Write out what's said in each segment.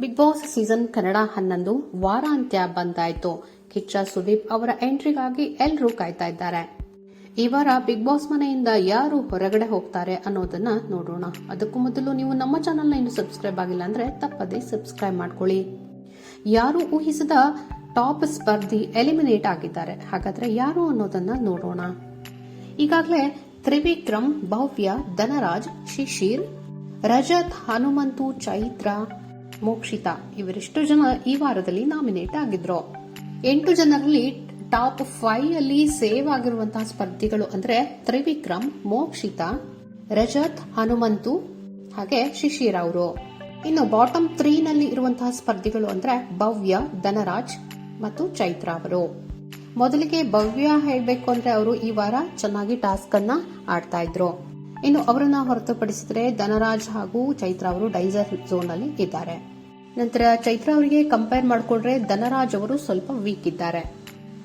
Big boss season Kannada ಹನ್ನೊಂದು ವಾರಾಂತ್ಯ ಬಂದಾಯ್ತು. ಕಿಚ್ಚ ಸುದೀಪ್ ಅವರ ಎಂಟ್ರಿಗಾಗಿ ಎಲ್ಲರೂ ಕಾಯ್ತಾ ಇದ್ದಾರೆ. ಈ ವಾರ ಬಿಗ್ ಬಾಸ್ ಮನೆಯಿಂದ ಯಾರು ಹೊರಗಡೆ ಹೋಗ್ತಾರೆ ಅನ್ನೋದನ್ನ ನೋಡೋಣ. ಅದಕ್ಕೂ ಮೊದಲು ನೀವು ನಮ್ಮ ಚಾನೆಲ್ನ ಇನ್ನು ಸಬ್ಸ್ಕ್ರೈಬ್ ಆಗಿಲ್ಲ ಅಂದ್ರೆ ತಪ್ಪದೇ ಸಬ್ಸ್ಕ್ರೈಬ್ ಮಾಡ್ಕೊಳ್ಳಿ. ಯಾರು ಊಹಿಸಿದ ಟಾಪ್ ಸ್ಪರ್ಧಿ ಎಲಿಮಿನೇಟ್ ಆಗಿದ್ದಾರೆ. ಹಾಗಾದ್ರೆ ಯಾರು ಅನ್ನೋದನ್ನ ನೋಡೋಣ. ಈಗಾಗಲೇ ತ್ರಿವಿಕ್ರಮ್, ಭವ್ಯ, ಧನರಾಜ್, ಶಿಶಿರ್, ರಜತ್, ಹನುಮಂತು, ಚೈತ್ರ ಮೋಕ್ಷಿತಾ. ಇವರೆಷ್ಟು ಜನ ಈ ವಾರದಲ್ಲಿ ನಾಮಿನೇಟ್ ಆಗಿದ್ರು. ಎಂಟು ಜನರಲ್ಲಿ ಟಾಪ್ ಫೈವ್ ಅಲ್ಲಿ ಸೇವ್ ಆಗಿರುವಂತಹ ಸ್ಪರ್ಧಿಗಳು ಅಂದ್ರೆ ತ್ರಿವಿಕ್ರಮ್, ಮೋಕ್ಷಿತಾ, ರಜತ್, ಹನುಮಂತು, ಹಾಗೆ ಶಿಶಿರ್ ಅವರು. ಇನ್ನು ಬಾಟಮ್ ತ್ರೀ ನಲ್ಲಿ ಇರುವಂತಹ ಸ್ಪರ್ಧಿಗಳು ಅಂದ್ರೆ ಭವ್ಯ, ಧನರಾಜ್ ಮತ್ತು ಚೈತ್ರ ಅವರು. ಮೊದಲಿಗೆ ಭವ್ಯ ಹೇಳಬೇಕು ಅಂದ್ರೆ ಅವರು ಈ ವಾರ ಚೆನ್ನಾಗಿ ಟಾಸ್ಕ್ ಅನ್ನ ಆಡ್ತಾ ಇದ್ರು. ಇನ್ನು ಅವರನ್ನ ಹೊರತುಪಡಿಸಿದ್ರೆ ಧನರಾಜ್ ಹಾಗೂ ಚೈತ್ರ ಅವರು ಡೈಸರ್ ಝೋನ್ ಅಲ್ಲಿ ಇದ್ದಾರೆ. ನಂತರ ಚೈತ್ರ ಅವರಿಗೆ ಕಂಪೇರ್ ಮಾಡಿಕೊಂಡ್ರೆ ಧನರಾಜ್ ಅವರು ಸ್ವಲ್ಪ ವೀಕ್ ಇದ್ದಾರೆ.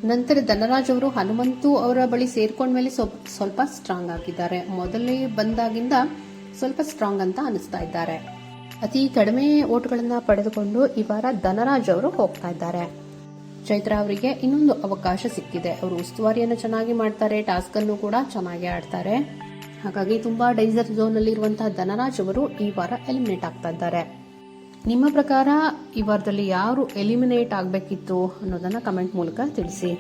ನಂತರ ಧನರಾಜ್ ಅವರು ಹನುಮಂತು ಅವರ ಬಳಿ ಸೇರ್ಕೊಂಡ್ಮೇಲೆ ಸ್ವಲ್ಪ ಸ್ವಲ್ಪ ಸ್ಟ್ರಾಂಗ್ ಆಗಿದ್ದಾರೆ. ಮೊದಲೇ ಬಂದಾಗಿಂದ ಸ್ವಲ್ಪ ಸ್ಟ್ರಾಂಗ್ ಅಂತ ಅನಿಸ್ತಾ ಇದ್ದಾರೆ. ಅತಿ ಕಡಿಮೆ ಓಟ್ಗಳನ್ನ ಪಡೆದುಕೊಂಡು ಈ ವಾರ ಧನರಾಜ್ ಅವರು ಹೋಗ್ತಾ ಇದ್ದಾರೆ. ಚೈತ್ರ ಅವರಿಗೆ ಇನ್ನೊಂದು ಅವಕಾಶ ಸಿಕ್ಕಿದೆ. ಅವರು ಉಸ್ತುವಾರಿಯನ್ನು ಚೆನ್ನಾಗಿ ಮಾಡ್ತಾರೆ ಟಾಸ್ಕ್ ಅನ್ನು ಕೂಡ ಚೆನ್ನಾಗಿ ಆಡ್ತಾರೆ. ಹಾಗಾಗಿ ತುಂಬಾ ಡೈಸರ್ ಝೋನ್ ಅಲ್ಲಿ ಇರುವಂತಹ ಧನರಾಜ್ ಅವರು ಈ ವಾರ ಎಲಿಮಿನೇಟ್ ಆಗ್ತಾ ಇದ್ದಾರೆ. ನಿಮ್ಮ ಪ್ರಕಾರ ಈ ವಾರದಲ್ಲಿ ಯಾರು ಎಲಿಮಿನೇಟ್ ಆಗಬೇಕಿತ್ತು ಅನ್ನೋದನ್ನ ಕಮೆಂಟ್ ಮೂಲಕ ತಿಳಿಸಿ.